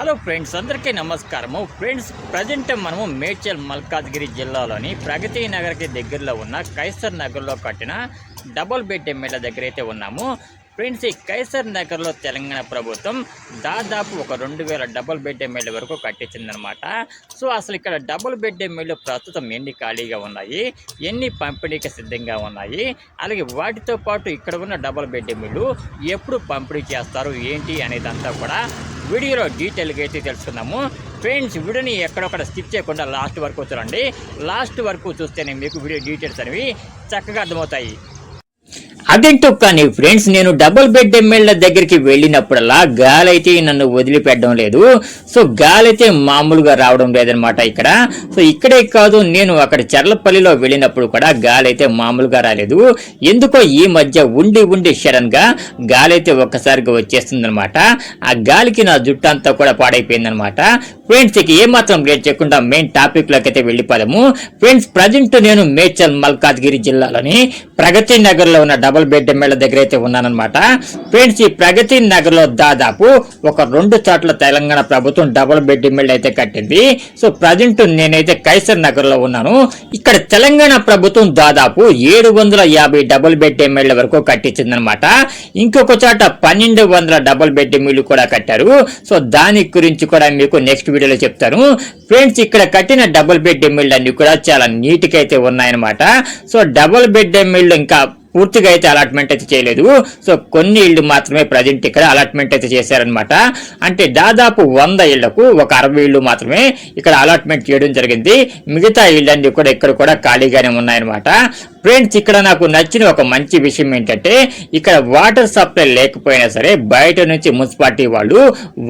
Hello friends అందరికీ నమస్కారము. Friends present మనము మేడ్చల్ మల్కాజ్గిరి జిల్లాలోని ప్రగతి నగర్కి దగ్గరలో ఉన్న కైసర్ నగర్లో కట్టిన డబుల్ బెడ్ ఎమ్మెల్యే దగ్గర అయితే ఉన్నాము. ఫ్రెండ్స్ ఈ కైసర్ నగర్లో తెలంగాణ ప్రభుత్వం దాదాపు ఒక రెండు వేల డబుల్ బెడ్ ఎమ్మెల్యే వరకు కట్టించిందనమాట సో అసలు ఇక్కడ డబుల్ బెడ్ ఎమ్మెల్యే ప్రస్తుతం ఎన్ని ఖాళీగా ఉన్నాయి? ఎన్ని పంపిణీకి సిద్ధంగా ఉన్నాయి? అలాగే వాటితో పాటు ఇక్కడ ఉన్న డబుల్ బెడ్ ఎమ్మెల్యేలు ఎప్పుడు పంపిణీ చేస్తారు? ఏంటి అనేదంతా కూడా వీడియోలో డీటెయిల్గా అయితే తెలుసుకుందాము. ఫ్రెండ్స్ వీడియోని ఎక్కడొక్కడ స్కిప్ చేయకుండా లాస్ట్ వరకు చూడండి. లాస్ట్ వరకు చూస్తేనే మీకు వీడియో డీటెయిల్స్ అనేవి చక్కగా అర్థమవుతాయి. అదేంటో కానీ ఫ్రెండ్స్ నేను డబుల్ బెడ్ ఎమ్మెల్యే దగ్గరికి వెళ్ళినప్పుడల్లా గాలి అయితే నన్ను వదిలిపెట్టడం లేదు. సో గాలి అయితే మామూలుగా రావడం లేదనమాట ఇక్కడ. సో ఇక్కడే కాదు నేను అక్కడ చర్లపల్లిలో వెళ్ళినప్పుడు కూడా గాలి అయితే మామూలుగా రాలేదు. ఎందుకో ఈ మధ్య ఉండి ఉండి సడన్గా గాలి అయితే ఒక్కసారిగా వచ్చేస్తుందన్నమాట. ఆ గాలికి నా జుట్టు అంతా కూడా పాడైపోయిందనమాట ఫ్రెండ్స్ ఇక ఏమాత్రం లేట్ చేయకుండా మెయిన్ టాపిక్లోకి అయితే వెళ్ళిపోదాము. ఫ్రెండ్స్ ప్రజెంట్ నేను మేడ్చల్ మల్కాజ్గిరి జిల్లాలోని ప్రగతి నగర్లో ఉన్న డబుల్ బెడ్ ఎమ్మెల్యే దగ్గర అయితే ఉన్నానమాట ఫ్రెండ్స్ ఈ ప్రగతి నగర్లో దాదాపు ఒక రెండు చోట్ల తెలంగాణ ప్రభుత్వం డబుల్ బెడ్ ఎమ్మెల్యే అయితే కట్టింది. సో ప్రజెంట్ నేనైతే కైసర్ నగర్లో ఉన్నాను. ఇక్కడ తెలంగాణ ప్రభుత్వం దాదాపు ఏడు వందల యాభై డబుల్ బెడ్ ఎంఎల్ వరకు కట్టించిందనమాట ఇంకొక చోట పన్నెండు వందల డబుల్ బెడ్ ఎమ్మెల్యే కూడా కట్టారు. సో దాని గురించి కూడా మీకు నెక్స్ట్ వీడియోలో చెప్తాను. ఫ్రెండ్స్ ఇక్కడ కట్టిన డబుల్ బెడ్ ఎమ్మెల్యే అన్ని కూడా చాలా నీట్గా అయితే ఉన్నాయన్నమాట. సో డబుల్ బెడ్ ఎమ్మెల్యే ఇంకా పూర్తిగా అయితే అలాట్మెంట్ అయితే చేయలేదు. సో కొన్ని ఇళ్ళు మాత్రమే ప్రజెంట్ ఇక్కడ అలాట్మెంట్ అయితే చేశారనమాట అంటే దాదాపు వంద ఇళ్ళకు ఒక అరవై ఇళ్ళు మాత్రమే ఇక్కడ అలాట్మెంట్ చేయడం జరిగింది. మిగతా ఇళ్ళన్నీ కూడా ఇక్కడ కూడా ఖాళీగానే ఉన్నాయన్నమాట. ఫ్రెండ్స్ ఇక్కడ నాకు నచ్చిన ఒక మంచి విషయం ఏంటంటే ఇక్కడ వాటర్ సప్లై లేకపోయినా సరే బయట నుంచి మున్సిపాలిటీ వాళ్ళు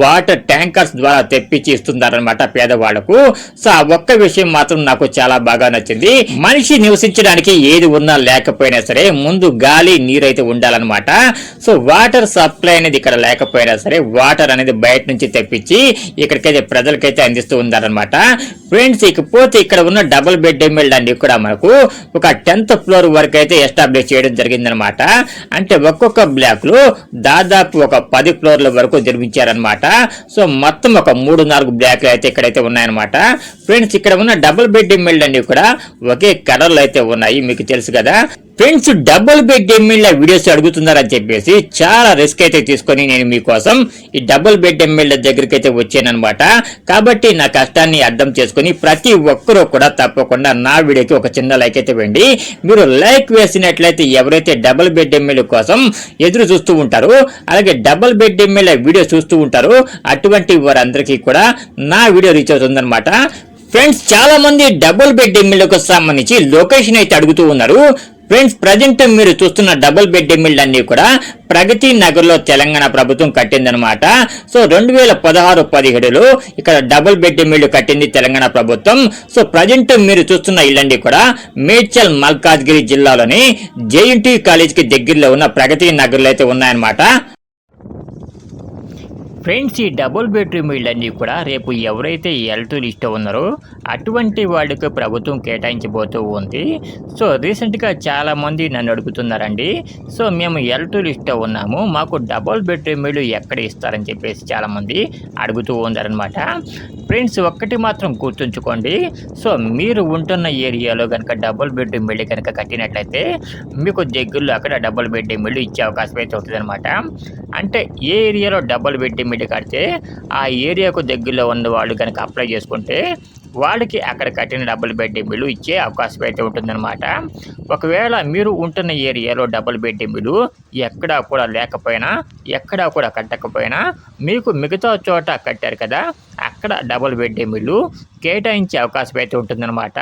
వాటర్ ట్యాంకర్స్ ద్వారా తెప్పించి ఇస్తున్నారనమాట పేదవాళ్ళకు. సో ఆ ఒక్క విషయం మాత్రం నాకు చాలా బాగా నచ్చింది. మనిషి నివసించడానికి ఏది ఉన్నా లేకపోయినా సరే ముందు గాలి నీరు అయితే ఉండాలన్నమాట. సో వాటర్ సప్లై అనేది ఇక్కడ లేకపోయినా సరే వాటర్ అనేది బయట నుంచి తెప్పించి ఇక్కడికైతే ప్రజలకైతే అందిస్తూ ఉన్నారనమాట ఫ్రెండ్స్ ఇకపోతే ఇక్కడ ఉన్న డబుల్ బెడ్ ఎంఎల్ అన్ని కూడా మనకు ఒక టెన్త్ ఫ్లోర్ వరకు అయితే ఎస్టాబ్లిష్ చేయడం జరిగిందనమాట. అంటే ఒక్కొక్క బ్లాక్లో దాదాపు ఒక పది ఫ్లోర్ల వరకు నిర్మించారనమాట. సో మొత్తం ఒక మూడు నాలుగు బ్లాక్లు అయితే ఇక్కడైతే ఉన్నాయన్నమాట ఫ్రెండ్స్ ఇక్కడ ఉన్న డబుల్ బెడ్ ఎమ్మెల్యే అన్ని కూడా ఒకే కలర్లు అయితే ఉన్నాయి మీకు తెలుసు కదా. Friends double bed MLA videos అడుగుతున్నారని చెప్పేసి చాలా రిస్క్ అయితే తీసుకొని నేను మీకోసం ఈ డబుల్ బెడ్ ఎమ్మెల్యే దగ్గరికి అయితే వచ్చానమాట కాబట్టి నా కష్టాన్ని అర్థం చేసుకొని ప్రతి ఒక్కరూ కూడా తప్పకుండా నా వీడియోకి ఒక చిన్న లైక్ అయితే వెండి మీరు లైక్ వేసినట్లయితే ఎవరైతే డబుల్ బెడ్ ఎమ్మెల్యే కోసం ఎదురు చూస్తూ ఉంటారో అలాగే డబుల్ బెడ్ ఎమ్మెల్యే వీడియో చూస్తూ ఉంటారో అటువంటి వారందరికీ కూడా నా వీడియో రీచ్ అవుతుందన్నమాట. ఫ్రెండ్స్ చాలా మంది డబుల్ బెడ్ ఎమ్మెల్యేకు సంబంధించి లొకేషన్ అయితే అడుగుతూ ఉన్నారు. ఫ్రెండ్స్ ప్రజెంట్ మీరు చూస్తున్న డబుల్ బెడ్ మిల్ అన్ని కూడా ప్రగతి నగర్లో తెలంగాణ ప్రభుత్వం కట్టిందనమాట సో రెండు వేల పదహారు పదిహేడులో ఇక్కడ డబుల్ బెడ్ మిల్ కట్టింది తెలంగాణ ప్రభుత్వం. సో ప్రజెంట్ మీరు చూస్తున్న ఇల్లండి కూడా మేడ్చల్ మల్కాజ్గిరి జిల్లాలోని జేఎన్టీ కాలేజ్కి దగ్గరలో ఉన్న ప్రగతి నగర్లో అయితే ఉన్నాయన్నమాట. ఫ్రెండ్స్ ఈ డబుల్ బెడ్రూమ్ ఇళ్ళన్నీ కూడా రేపు ఎవరైతే ఎల్తూ లిస్ట్ ఉన్నారో అటువంటి వాళ్ళకి ప్రభుత్వం కేటాయించబోతూ ఉంది. సో రీసెంట్గా చాలామంది నన్ను అడుగుతున్నారండి. సో మేము ఎల్తూ లిస్ట్ ఉన్నాము. మాకు డబుల్ బెడ్రూమ్ ఇల్లు ఎక్కడ ఇస్తారని చెప్పేసి చాలామంది అడుగుతూ ఉన్నారనమాట ఫ్రెండ్స్ ఒక్కటి మాత్రం గుర్తుంచుకోండి. సో మీరు ఉంటున్న ఏరియాలో కనుక డబుల్ బెడ్రూమ్ ఇల్లు కనుక కట్టినట్లయితే మీకు దగ్గరలో అక్కడ డబుల్ బెడ్రూమ్ ఇల్లు ఇచ్చే అవకాశం అయితే ఉంటుంది అంటే ఏ ఏరియాలో డబుల్ బెడ్రూమ్ ఐడి కడితే ఆ ఏరియాకు దగ్గరలో ఉన్న వాళ్ళు కనుక అప్లై చేసుకుంటే వాళ్ళకి అక్కడ కట్టిన డబుల్ బెడ్రూమ్ బిల్లు ఇచ్చే అవకాశం అయితే ఉంటుందన్నమాట. ఒకవేళ మీరు ఉంటున్న ఏరియాలో డబుల్ బెడ్రూమ్ బిల్లు ఎక్కడా కూడా లేకపోయినా ఎక్కడా కూడా కట్టకపోయినా మీకు మిగతా చోట కట్టారు కదా అక్కడ డబుల్ బెడ్రూమ్ బిల్లు కేటాయించే అవకాశం అయితే ఉంటుందన్నమాట.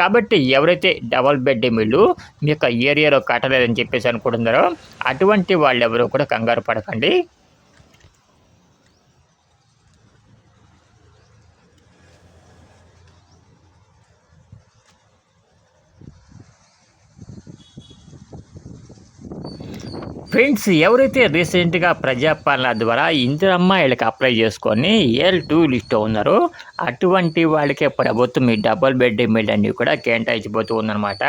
కాబట్టి ఎవరైతే డబుల్ బెడ్రూమ్ ఇల్లు మీ యొక్క ఏరియాలో కట్టలేదని చెప్పేసి అనుకుంటున్నారో అటువంటి వాళ్ళు ఎవరు కూడా కంగారు పడకండి. ఫ్రెండ్స్ ఎవరైతే రీసెంట్గా ప్రజాపాలన ద్వారా ఇందిరమ్మ వీళ్ళకి అప్లై చేసుకొని ఏల్ టూ లిస్ట్ ఉన్నారో అటువంటి వాళ్ళకే ప్రభుత్వం ఈ డబుల్ బెడ్ ఎమ్మెల్యే అన్ని కూడా కేటాయించబోతూ ఉందన్నమాట.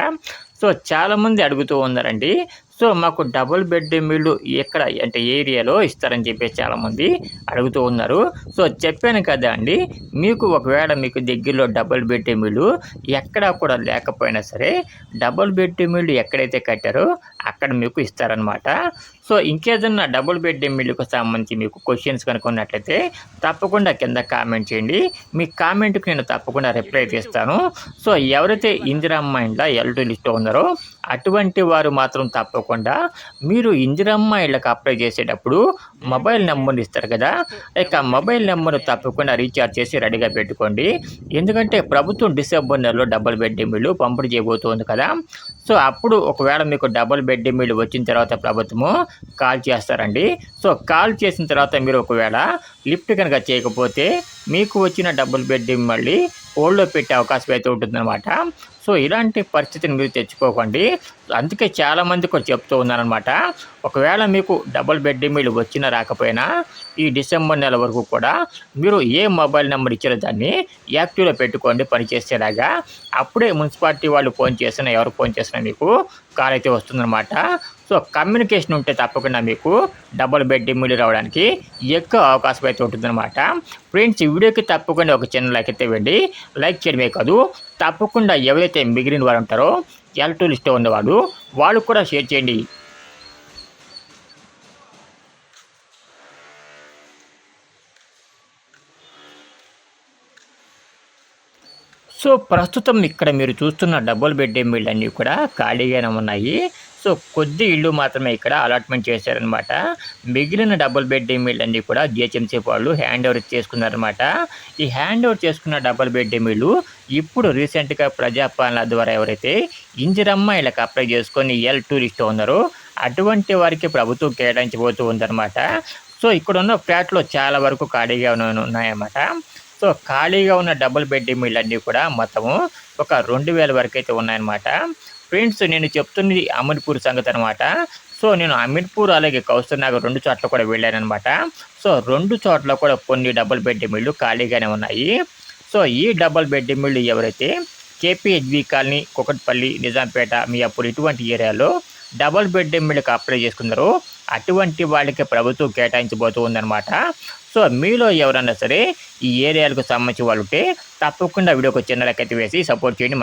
సో చాలామంది అడుగుతూ ఉన్నారండి. సో మాకు డబుల్ బెడ్ మిల్లు ఎక్కడ అంటే ఏరియాలో ఇస్తారని చెప్పేసి చాలామంది అడుగుతూ ఉన్నారు. సో చెప్పాను కదా అండి మీకు ఒకవేళ మీకు దగ్గరలో డబుల్ బెడ్ మిల్లు ఎక్కడా కూడా లేకపోయినా సరే డబుల్ బెడ్ మిల్లు ఎక్కడైతే కట్టారో అక్కడ మీకు ఇస్తారనమాట సో ఇంకేదన్నా డబుల్ బెడ్ ఎమ్మెల్యేకు సంబంధించి మీకు క్వశ్చన్స్ కనుక ఉన్నట్లయితే తప్పకుండా కింద కామెంట్ చేయండి. మీ కామెంట్కి నేను తప్పకుండా రిప్లై చేస్తాను. సో ఎవరైతే ఇందిరమ్మ ఇండ్ల ఎల్టూ లిస్ట్ ఉన్నారో అటువంటి వారు మాత్రం తప్పకుండా మీరు ఇందిరమ్మ ఇళ్ళకి అప్లై చేసేటప్పుడు మొబైల్ నెంబర్ ఇస్తారు కదా. ఇక మొబైల్ నెంబర్ తప్పకుండా రీఛార్జ్ చేసి రెడీగా పెట్టుకోండి. ఎందుకంటే ప్రభుత్వం డిసెంబర్ నెలలో డబుల్ బెడ్ ఇల్లు పంపిణీ చేయబోతోంది కదా. సో అప్పుడు ఒకవేళ మీకు డబుల్ బెడ్ మీరు వచ్చిన తర్వాత ప్రభుత్వము కాల్ చేస్తారండి. సో కాల్ చేసిన తర్వాత మీరు ఒకవేళ లిఫ్ట్ కనుక చేయకపోతే మీకు వచ్చిన డబుల్ బెడ్ మళ్ళీ హోల్డ్లో పెట్టే అవకాశం అయితే ఉంటుందన్నమాట. సో ఇలాంటి పరిస్థితిని మీరు తెచ్చుకోకండి. అందుకే చాలామంది కూడా చెప్తూ ఉన్నారనమాట ఒకవేళ మీకు డబుల్ బెడ్ ఇల్లు వచ్చినా రాకపోయినా ఈ డిసెంబర్ నెల వరకు కూడా మీరు ఏ మొబైల్ నెంబర్ ఇచ్చారో దాన్ని యాక్టివ్లో పెట్టుకోండి పనిచేసేలాగా అప్పుడే మున్సిపాలిటీ వాళ్ళు ఫోన్ చేసినా ఎవరు ఫోన్ చేసినా మీకు కాల్ అయితే వస్తుందన్నమాట. సో కమ్యూనికేషన్ ఉంటే తప్పకుండా మీకు డబుల్ బెడ్ ఇల్లు రావడానికి ఎక్కువ అవకాశం అయితే ఉంటుందన్నమాట. ఫ్రెండ్స్ ఈ వీడియోకి తప్పకుండా ఒక చిన్న లైక్ అయితే వెళ్ళి లైక్ చేయడమే కాదు తప్పకుండా ఎవరైతే మిగిలిన వారు ఉంటారో ఎల్ టూ లిస్ట్లో ఉన్నవాళ్ళు వాళ్ళు కూడా షేర్ చేయండి. సో ప్రస్తుతం ఇక్కడ మీరు చూస్తున్న డబుల్ బెడ్ ఇళ్ళు అన్నీ కూడా ఖాళీగానే ఉన్నాయి. సో కొద్ది ఇళ్ళు మాత్రమే ఇక్కడ అలాట్మెంట్ చేశారనమాట మిగిలిన డబుల్ బెడ్రూమ్ ఇళ్ళు అన్నీ కూడా జిహెచ్ఎంసీ వాళ్ళు హ్యాండ్ ఓవర్ చేసుకున్నారనమాట ఈ హ్యాండ్ ఓవర్ చేసుకున్న డబుల్ బెడ్రూమ్ ఇళ్ళు ఇప్పుడు రీసెంట్గా ప్రజాపాలన ద్వారా ఎవరైతే ఇందిరమ్మ ఇళ్ళకి అప్లై చేసుకొని ఎల్ టూరిస్ట్ ఉన్నారో అటువంటి వారికి ప్రభుత్వం కేటాయించబోతూ ఉందన్నమాట. సో ఇక్కడ ఉన్న ఫ్లాట్లో చాలా వరకు ఖాళీగా ఉన్నాయన్నమాట. సో ఖాళీగా ఉన్న డబుల్ బెడ్రూమ్ ఇళ్ళన్నీ కూడా మొత్తము ఒక రెండు వేల వరకు అయితే ఉన్నాయన్నమాట. ఫ్రెండ్స్ నేను చెప్తున్నది అమీర్పూర్ సంగతి అనమాట సో నేను అమీర్పూర్ అలాగే కౌస్తర్నగర్ రెండు చోట్ల కూడా వెళ్ళాను అనమాట సో రెండు చోట్ల కూడా కొన్ని డబుల్ బెడ్ మిల్లు ఖాళీగానే ఉన్నాయి. సో ఈ డబుల్ బెడ్ ఇళ్ళు ఎవరైతే కేపీహెచ్బి కాలనీ కుకట్పల్లి నిజాంపేట మీ అప్పుడు ఇటువంటి ఏరియాలో డబుల్ బెడ్ ఇళ్ళకి అప్లై చేసుకున్నారో అటువంటి వాళ్ళకి ప్రభుత్వం కేటాయించబోతూ ఉందన్నమాట. సో మీలో ఎవరన్నా సరే ఈ ఏరియాలకు సంబంధించి వాళ్ళు ఉంటే తప్పకుండా వీడియోకి చిన్న లెక్క వేసి సపోర్ట్ చేయండి.